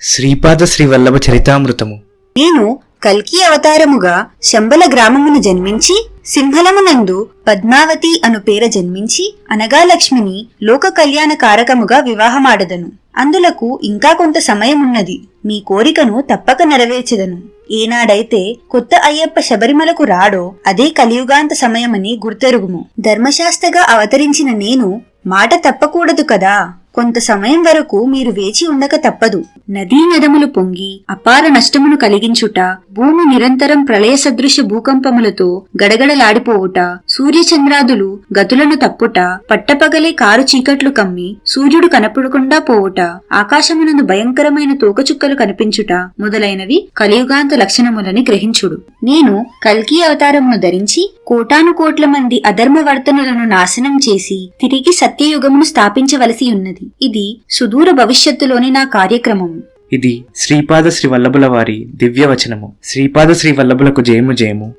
శ్రీపాద శ్రీవల్లభ చరితామృతము. నేను కల్కి అవతారముగా శంబల గ్రామమును జన్మించి సింహలమునందు పద్మావతి అను పేర జన్మించి అనగా లక్ష్మిని లోక కళ్యాణ కారకముగా వివాహమాడదను. అందులకు ఇంకా కొంత సమయమున్నది. మీ కోరికను తప్పక నెరవేర్చదను. ఏనాడైతే కొత్త అయ్యప్ప శబరిమలకు రాడో అదే కలియుగాంత సమయమని గుర్తెరుగుము. ధర్మశాస్త్రగా అవతరించిన నేను మాట తప్పకూడదు కదా? కొంత సమయం వరకు మీరు వేచి ఉండక తప్పదు. నదీ నదములు పొంగి అపార నష్టమును కలిగించుట భూమి నిరంతరం ప్రళయ సదృశ భూకంపములతో గడగడలాడిపోవుట సూర్యచంద్రాదులు గతులను తప్పుట పట్టపగలే కారు చీకట్లు కమ్మి సూర్యుడు కనపడకుండా పోవుట ఆకాశమునందు భయంకరమైన తోకచుక్కలు కనిపించుట మొదలైనవి కలియుగాంత లక్షణములని గ్రహించుడు. నేను కల్కి అవతారమును ధరించి కోటాను కోట్ల మంది అధర్మవర్తనులను నాశనం చేసి తిరిగి సత్యయుగమును స్థాపించవలసి ఉన్నది. ఇది సుదూర భవిష్యత్తులోని నా కార్యక్రమం. ఇది శ్రీపాద శ్రీ వల్లభుల వారి దివ్య వచనము శ్రీపాద శ్రీ వల్లభులకు జయము జయము.